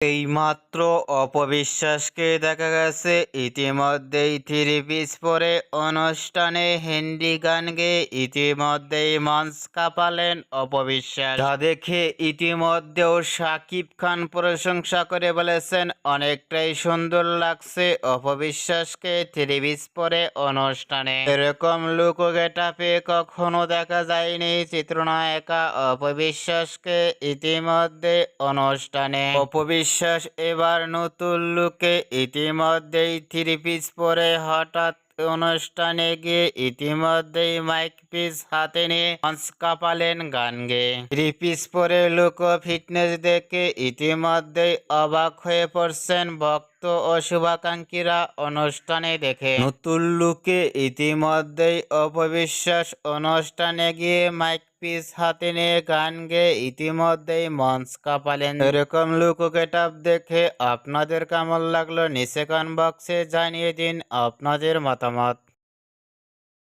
এইমাত্র অপবিশ্বাসকে দেখা গেছে। ইতিমধ্যেই থ্রি পিস পরে অনুষ্ঠানে হিন্দি গান গেয়ে ইতিমধ্যেই মঞ্চ কাঁপালেন অপবিশ্বাস। যা দেখে ইতিমধ্যেও শাকিব খান প্রশংসা করে বলেছেন, অনেকটাই সুন্দর লাগছে অপবিশ্বাসকে থ্রি পিস পরে অনুষ্ঠানে। এরকম লুক গেটাপে কখনো দেখা যায়নি চিত্রনায়িকা অপবিশ্বাসকে ইতিমধ্যে অনুষ্ঠানে। অপবিশ্বাস এবার নতুন লুকে ইতিমধ্যেই থ্রি পিস পরে হঠাৎ অনুষ্ঠানে গিয়ে ইতিমধ্যেই মাইক পিস হাতে নিয়ে মঞ্চ কাঁপালেন গান গেয়ে থ্রি পিস পরে লুক ফিটনেস দেখে ইতিমধ্যেই অবাক হয়ে পড়ছেন ভক্ত ও শুভাকাঙ্ক্ষীরা অনুষ্ঠানে দেখে। নতুন লুকে ইতিমধ্যেই অপবিশ্বাস, অনুষ্ঠানে গিয়ে মাইক পিস হাতে নিয়ে গান গেয়ে ইতিমধ্যেই মঞ্চ কাপালেন। এরকম লুকু কেটাপ দেখে আপনাদের কেমন লাগল নিচে কমেন্ট বক্সে জানিয়ে দিন আপনাদের মতামত।